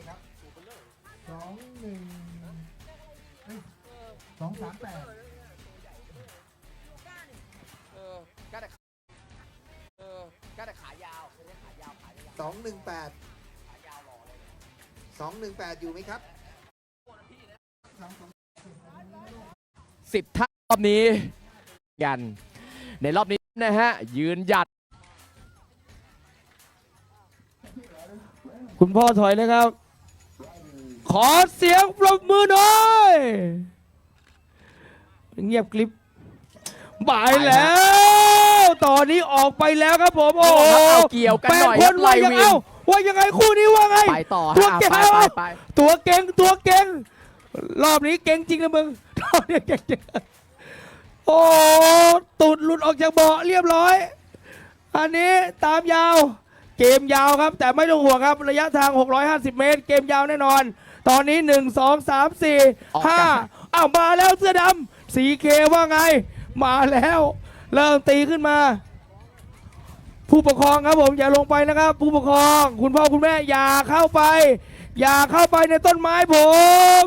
เลยครับสองหนึ่งเอ้ยสองสามแปดเออก็แต่เออก็แต่ขายาวเคยเรียกขายาวขายาวสองหนึ่งแปดขายาวหล่อเลยสองหนึ่งแปดอยู่ไหมครับสองสองสิบท่ารอบนี้กัน ในรอบนี้นะฮะ ยืนหยัด คุณพ่อถอยนะครับ ขอเสียงปรบมือหน่อยเงียบกลิปบายแล้ว ตอนนี้ออกไปแล้วครับผม โอ้โหเอาเกี่ยวกันแปหดน่อยคครันบไลว่ายังวินเอ้าว่ายังไงคู่นี้ว่าไง ไปต่อตัวฮะเก่งไปเอาไปไปตัวเก่งตัวเก่ง รอบนี้เก่งจริงนะมึงรอบนี้เก่งจริงโอ้ตูดหลุดออกจากเบาะเรียบร้อย อันนี้ตามยาว เกมยาวครับแต่ไม่ต้องห่วงครับระยะทาง 650 เมตร เกมยาวแน่นอน ตอนนี้ 1 2 3 4 5อ้าวมาแล้วเสื้อดำสีเคว่าไง มาแล้ว เริ่มตีขึ้นมา ผู้ปกครองครับผมอย่าลงไปนะครับ ผู้ปกครอง คุณพ่อคุณแม่อย่าเข้าไป อย่าเข้าไปในต้นไม้ผม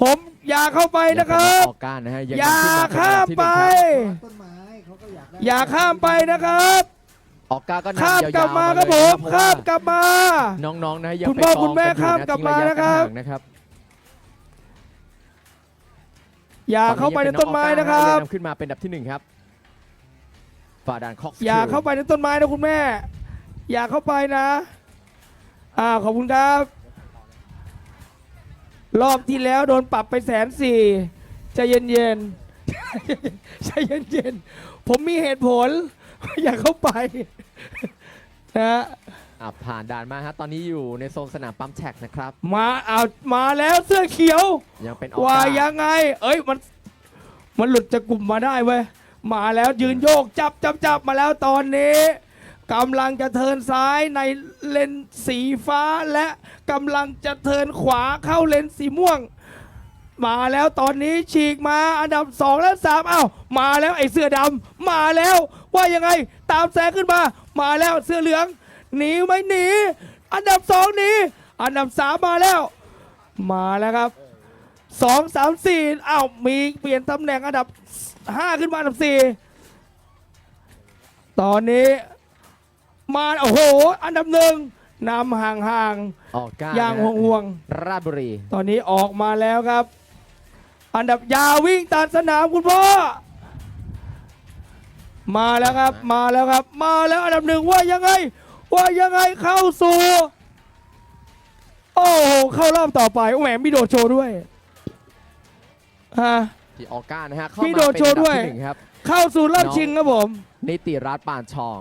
ผมอย่าเข้าไปนะครับ ออกการนะฮะยังอย่าขึ้นมาเป็นข้ามอันดับที่หไปนึ่งครับต้นไม้เขาก็อยากได้ อย่าข้ามไปนะครับ ออกการก็นำข้ามยาวกลับๆมามาครับเลผยมนะเพราะข้าว่ามกลับมา น้องๆนะยังคุณไปพ่อกองคุณแม่กันอยู่ข้ามนะกลับทิ้งระยะมานะครับ ห่างนะครับ อย่าเข้าไปในต้นไม้นะครับ ตอยังเป็นองออก้าฮเยนำขึ้นมาเป็นอันดับที่หนึ่งครับฝ่าด่านคอกอย่าเข้าไปในต้นไม้นะคุณแม่ อย่าเข้าไปนะ อ่าขอบคุณครับ รอบที่แล้วโดนปรับไปแสนสี่ใจเย็นๆ ใจเย็นๆ ผมมีเหตุผล อย่าเข้าไปนะอะผ่านด่านมาฮะตอนนี้อยู่ในโซนสนามปั๊มแท็กนะครับ มาเอามาแล้วเสื้อเขียว ยังเป็นออกว่าก้ายังไง เอ้ยมัน มันหลุดจากกลุ่มมาได้เว้ย มาแล้วยืนโยกจับจับจับมาแล้วตอนนี้กำลังจะเทิร์นซ้ายในเลนสีฟ้าและกำลังจะเทิร์นขวาเข้าเลนสีม่วง มาแล้วตอนนี้ฉีกมาอันดับสองและสามอ้าวมาแล้วไอ้เสื้อดำมาแล้ว ว่ายังไง ตามแซงขึ้นมา มาแล้วเสื้อเหลือง หนีไหมหนี อันดับสองหนี อันดับสามมาแล้ว มาแล้วครับสองสามสี่อ้าวมีเปลี่ยนตำแหน่งอันดับห้าขึ้นมาอันดับสี่ตอนนี้ มาโอ้โห อันดับหนึ่งนำห่างออกก้าๆอย่างนะฮะห่วงราชบุรีๆตอนนี้ออกมาแล้วครับ อันดับยาววิ่งตัดสนามคุณพ่อ มาแล้วครับ มาแล้วครับ มาแล้วอันดับหนึ่งว่ายังไง ว่ายังไงเข้าสู่ โอ้โหเข้ารอบต่อไปโอ้แหมมีโดดโชว์ด้วยฮะที่ออกก้านะฮะเข้าพี่มาโดเป็นโชว์อันดับด้วยที่หนึ่งครับ เข้าสู่รอบน้องชิงครับผม นิติรัตน์ปานชอง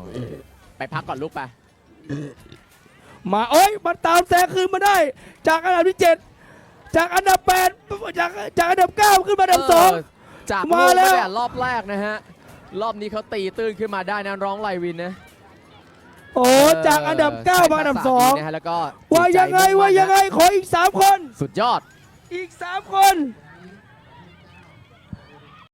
ไปพักก่อนลูกไป มาโอ้ยมาตามแซงคืนมาได้ จากอันดับที่ 7 จากอันดับ8จากจากอันดับ 9 ขึ้นมาอันดับ2เออจากมามาแล้แล้ว วรอบแรกนะฮะ รอบนี้เขาตีตื้นขึ้นมาได้นะร้องไลวินนะโอ้เออจากอันดับใช้9มาอันดับทักษะดีนะฮะแล้วก็2ว่ายังไงจิตใจมุ่ว่ามั่นนะยังไงขออีก 3 คน สุดยอด อีก 3 คน